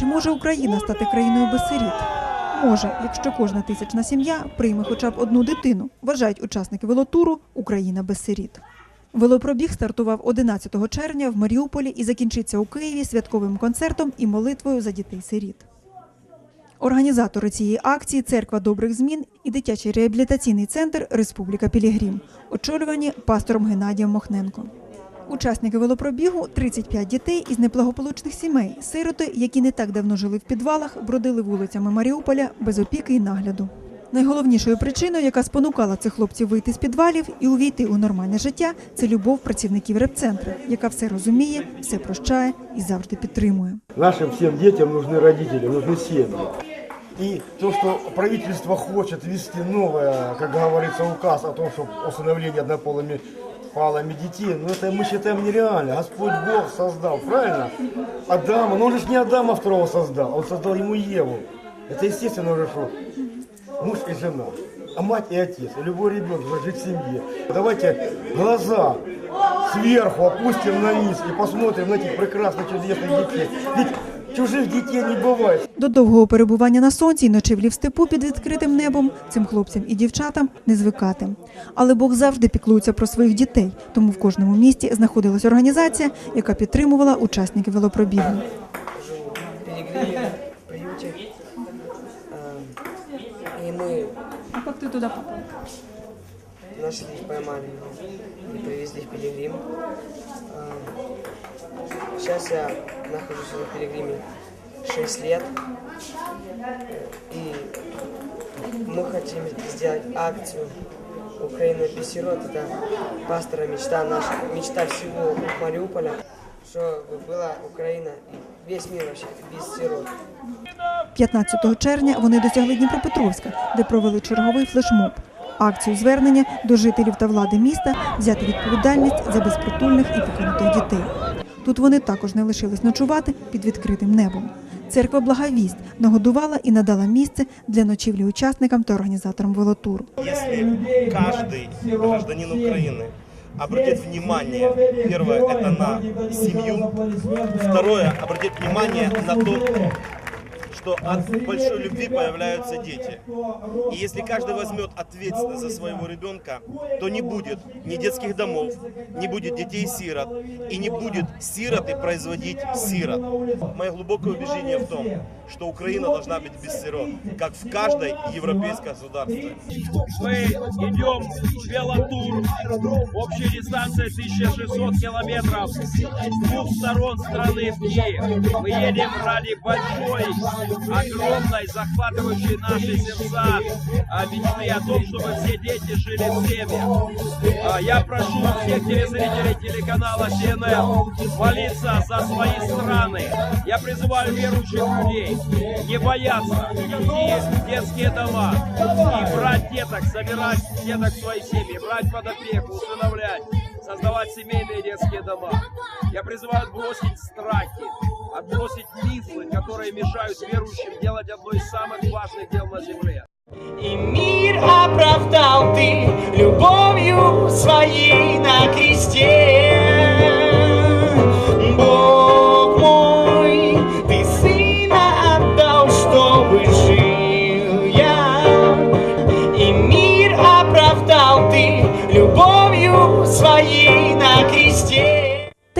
Чи може Україна стати країною без сиріт? Може, якщо кожна тисячна сім'я прийме хоча б одну дитину, вважають учасники велотуру Україна без сиріт. Велопробіг стартував 11 червня в Маріуполі і закінчиться у Києві святковим концертом і молитвою за дітей-сиріт. Організатори цієї акції Церква добрих змін і дитячий реабілітаційний центр Республіка Пілігрім, очолювані пастором Геннадієм Мохненко. Учасники велопробігу 35 дітей із неблагополучних сімей, сироти, які не так давно жили в підвалах, бродили вулицями Маріуполя без опіки і нагляду. Найголовнішою причиною, яка спонукала цих хлопців вийти з підвалів і увійти у нормальне життя, це любов працівників репцентру, яка все розуміє, все прощає і завжди підтримує. Нашим всем детям нужны родители, нужны семьи. И то, что правительство хочет ввести новое, как говорится, указ о том, что усыновление однополыми палами детей, ну это мы считаем нереально. Господь Бог создал, правильно? Адама, ну он же не Адама второго создал, он создал ему Еву. Это естественно уже что муж и жена, а мать и отец, и любой ребенок должен жить в семье. Давайте глаза сверху опустим на низ и посмотрим на этих прекрасных чудесных детей. Ведь чужих детей не бывает. До довгого перебування на сонці і ночівлі в степу під відкритим небом цим хлопцям і дівчатам не звикати. Але Бог завжди піклується про своїх дітей, тому в кожному місті знаходилась організація, яка підтримувала учасників велопробігу. в Пилигриме, в приюте. Э, И мы А як ти туди попав? нашли, поймали его и привезли в Пилигрим. Сейчас я нахожусь в Пилигриме 6 лет. И мы хотим сделать акцию Украина без сирот. Это пастора мечта наша, мечта всего Мариуполя, чтобы была Украина и весь мир вообще без сирот. 15 червня вони досягли Дніпропетровська, де провели черговий флешмоб. Акцію звернення до жителів та влади міста взяти відповідальність за безпритульних і покинутих дітей. Тут вони також не лишились ночувати під відкритим небом. Церква Благовість нагодувала і надала місце для ночівлі учасникам та організаторам велотуру. Если каждый гражданин Украины обратит внимание, первое, это на семью, второе, обратит внимание на то, что от большой любви появляются дети. И если каждый возьмет ответственность за своего ребенка, то не будет ни детских домов, не будет детей-сирот, и не будет сироты производить сирот. Мое глубокое убеждение в том, что Украина должна быть без сирот, как в каждой европейской государстве. мы идем в велотур. Общая дистанция 1600 километров с двух сторон страны в Киев. Мы едем ради большой, огромной, захватывающей наши сердца мечты о том, чтобы все дети жили в семьях. А, Я прошу всех телезрителей телеканала CNN молиться за свои страны. Я призываю верующих людей не бояться идти в детские дома и брать деток, собирать деток в свои семьи, брать под опеку, усыновлять, создавать семейные детские дома. Я призываю отбросить страхи, отбросить мифы, которые мешают верующим делать одно из самых важных дел на земле. И мир оправдал ты любовью своей на кресте.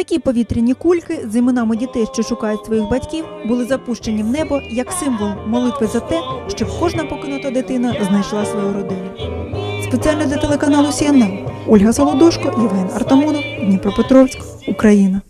Такі повітряні кульки з іменами дітей, що шукають своїх батьків, були запущені в небо як символ молитви за те, щоб кожна покинута дитина знайшла свою родину. Спеціально для телеканалу CNN Ольга Солодушко, Євген Артамонов, Дніпропетровськ, Україна.